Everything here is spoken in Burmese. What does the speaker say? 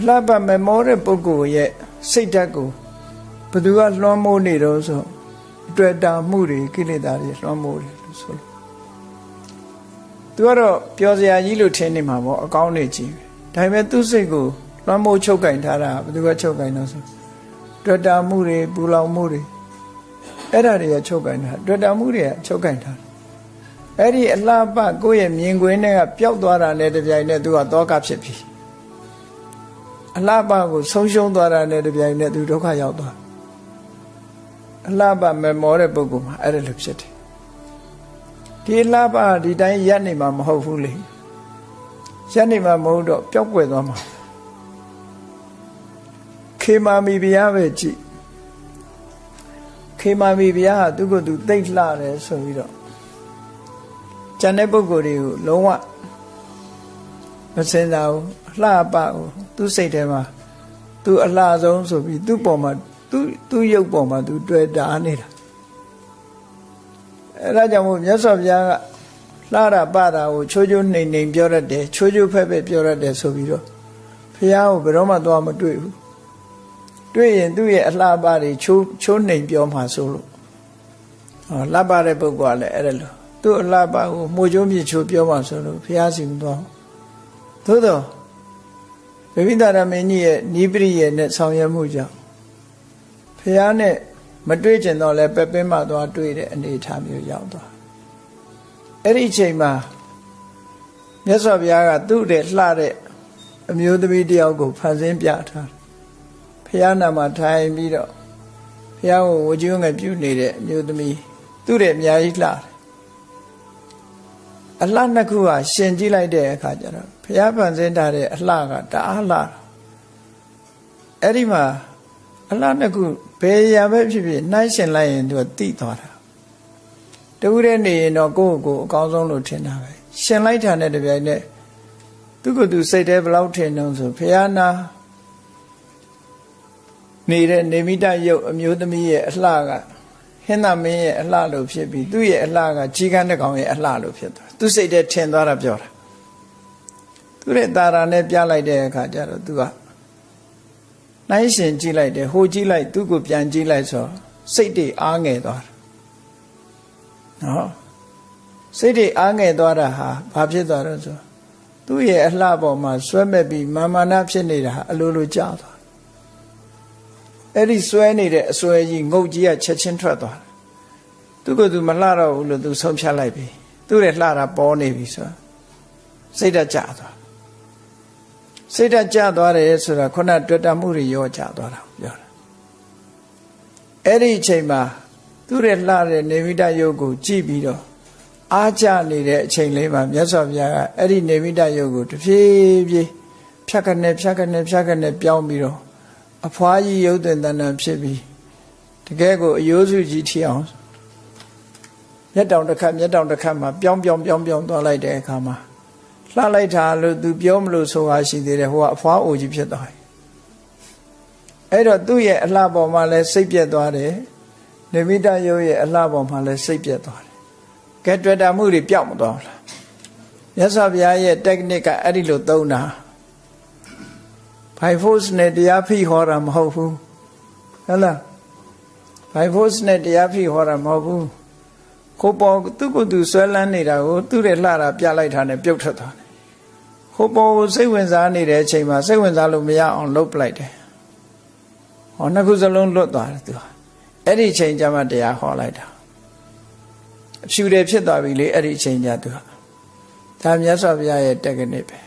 အလှပမမောတဲ့ပုဂ္ဂိုလ်ရဲ့စိတ်ဓာတ်ကိုဘယ်သူကလွှမ်းမိုးနေတော့ဆိုတွေ့တာမှုတွေကိလေသာတွေလွှမ်းမိုးတယ်လို့ဆိုလို့သူကတော့ပြောစရာကြီးလို့ထင်နေမှာပေါ့အကောင်းနေကြီးပဲဒါပေမဲ့သူ့စိတ်ကိုလွှမ်းမိုးချုပ်ကင်ထားတာဘယ်သူကချုပ်ကင်တော့ဆိုတွေ့တာမှုတွေပူလောင်မှုတွေအဲ့ဒါတွေကချုပ်ကင်တာတွေ့တာမှုတွေကချုပ်ကင်ထားအဲ့ဒီအလှပကိုယ့်ရဲ့မြင်ကွင်းတွေကပျောက်သွားတာနဲ့တပြိုင်နက်သူကတောကဖြစ်ပြီ အလှပကိုဆုံးရှုံးသွားတာနဲ့တပြိုင်နက်သူဒုက္ခရောက်သွားအလှပမမောတဲ့ပုဂ္ဂိုလ်မှာအဲ့ဒါလိုဖြစ်တယ်ဒီအလှပဒီတိုင်းရက်နေမှာမဟုတ်ဘူးလေရက်နေမှာမဟုတ်တော့ပျောက်ကွယ်သွားမှာခေမာမီဘုရားပဲကြည့်ခေမာမီဘုရားဟာသူ့ကိုယ်သူသိမ့်လှတယ်ဆိုပြီးတော့ကျန်တဲ့ပုဂ္ဂိုလ်တွေကိုလုံးဝ မစင်စားဘူးအလှပကိုသူ့စိတ်ထဲမှာသူအလှဆုံးဆိုပြီးသူ့ပေါ်မှာသူ့သူ့ရုပ်ပေါ်မှာသူတွေ့တာနေတာအဲဒါကြောင့်မို့မြတ်စွာဘုရားကလှတာပတာကိုချိုးချိုးနှိမ်နှိမ်ပြောရတယ်ချိုးချိုးဖက်ဖက်ပြောရတယ်ဆိုပြီးတော့ဘုရားကိုဘယ်တော့မှသွားမတွေ့ဘူးတွေ့ရင်သူ့ရဲ့အလှပတွေချိုးချိုးနှိမ်ပြောမှဆိုလို့ဟောလှပတဲ့ပုဂ္ဂိုလ်ကလည်းအဲ့ဒါလို့သူ့အလှပကိုမှုချိုးမြချိုးပြောမှဆိုလို့ဘုရားစီမသွား သို့တော့ဗိဗိဒရမင်းကြီးရဲ့နိပရိယေနဲ့ဆောင်ရွက်မှုကြောင့်ဖះနဲ့မတွေ့ကျင်တော့လဲပဲပင်းမှသွားတွေ့တဲ့အနေအထားမျိုးရောက်သွားအဲ့ဒီအချိန်မှာမြတ်စွာဘုရားကသူ့တဲ့လှတဲ့အမျိုးသမီးတယောက်ကိုဖန်ဆင်းပြထားဖះနာမှာထိုင်ပြီးတော့ဖះကိုဝကြွငယ်ပြုနေတဲ့အမျိုးသမီးသူ့တဲ့အများကြီးလှတယ် အလှနှစ်ခုဟာရှင်ကြည့်လိုက်တဲ့အခါကျတော့ဘုရားပန်ဆင်းထားတဲ့အလှကတအားလှအဲ့ဒီမှာအလှနှစ်ခုဘယ်ရာပဲဖြစ်ဖြစ်နှိုင်းရှင်လိုက်ရင်သူကတိသွားတာတူတဲ့နေရင်တော့ကိုယ့်ကိုယ်အကောင်းဆုံးလို့ထင်တာပဲရှင်လိုက်တာနဲ့တပြိုင်နက်သူကသူစိတ်ထဲဘလောက်ထင်တော့ဆိုဘုရားနာနေတဲ့နေမိတယုတ်အမျိုးသမီးရဲ့အလှက ဟင်းသမင်းရဲ့အလှလို့ဖြစ်ပြီးသူ့ရဲ့အလှကကြီးကန်းတဲ့ကောင်ရဲ့အလှလို့ဖြစ်သွားသူစိတ်ထဲထင်သွားတာပြောတာသူရဲ့တာရာနဲ့ပြလိုက်တဲ့အခါကျတော့သူကနိုင်ရှင်ကြည့်လိုက်တယ်ဟိုကြည့်လိုက်သူ့ကိုပြန်ကြည့်လိုက်ဆိုစိတ်တွေအားငယ်သွားတာနော်စိတ်တွေအားငယ်သွားတာဟာဘာဖြစ်သွားတော့ဆိုသူ့ရဲ့အလှပေါ်မှာဆွဲမဲ့ပြီးမာမာနဖြစ်နေတာဟာအလိုလိုကြာသွား အဲ့ဒီဆွဲနေတဲ့အဆွဲကြီးငုတ်ကြီးကချက်ချင်းထွက်သွားတယ်သူကသူမလှတော့ဘူးလို့သူဆုံးဖြတ်လိုက်ပြီသူ့ရဲ့လှတာပေါ်နေပြီဆိုစိတ်ဓာတ်ကျသွားစိတ်ဓာတ်ကျသွားတယ်ဆိုတာခုနတွေ့တာမှုတွေရောကျသွားတာပြောတာအဲ့ဒီအချိန်မှာသူ့ရဲ့လှတဲ့နေမိတယုတ်ကိုကြည့်ပြီးတော့အားကျနေတဲ့အချိန်လေးမှာမြတ်စွာဘုရားကအဲ့ဒီနေမိတယုတ်ကိုတဖြည်းဖြည်းဖြတ်ကနေဖြတ်ကနေဖြတ်ကနေပြောင်းပြီးတော့ အဖွားကြီးရုပ်သွင်တဏ္ဍဖြစ်ပြီးတကယ်ကိုအယိုးစုကြီးထီအောင်မျက်တောင်တစ်ခတ်မျက်တောင်တစ်ခတ်မှာပြောင်းပြောင်းပြောင်းပြောင်းသွားလိုက်တဲ့အခါမှာလှလိုက်တာလို့သူပြောမလို့ဆိုတာရှိသေးတယ်ဟိုကအဖွားအိုကြီးဖြစ်သွားတယ်အဲ့တော့သူ့ရဲ့အလှပေါ်မှာလည်းစိတ်ပြက်သွားတယ်နေမိတယုတ်ရဲ့အလှပေါ်မှာလည်းစိတ်ပြက်သွားတယ်ကဲတွေ့တာမှုတွေပျောက်မသွားဘူးလားမြတ်စွာဘုရားရဲ့ technique ကအဲ့ဒီလိုသုံးတာ by force နဲ့တရားဖိဟောတာမဟုတ်ဘူးဟုတ်လား by force နဲ့တရားဖိဟောတာမဟုတ်ဘူးခိုးပေါ်သူ့ကိုယ်သူဆွဲလန်းနေတာကိုသူ့ရဲ့လှတာပြလိုက်တာနဲ့ပြုတ်ထွက်သွားတယ်ခိုးပေါ်ကိုစိတ်ဝင်စားနေတဲ့အချိန်မှာစိတ်ဝင်စားလို့မရအောင်လှုပ်ပလိုက်တယ်ဟောနှစ်ခုစလုံးလွတ်သွားတယ်သူဟာအဲ့ဒီအချိန်ကျမှတရားဟောလိုက်တာအဖြူတယ်ဖြစ်သွားပြီလေအဲ့ဒီအချိန်ကျသူဟာဒါမြတ်စွာဘုရားရဲ့တက္ကနိပဲ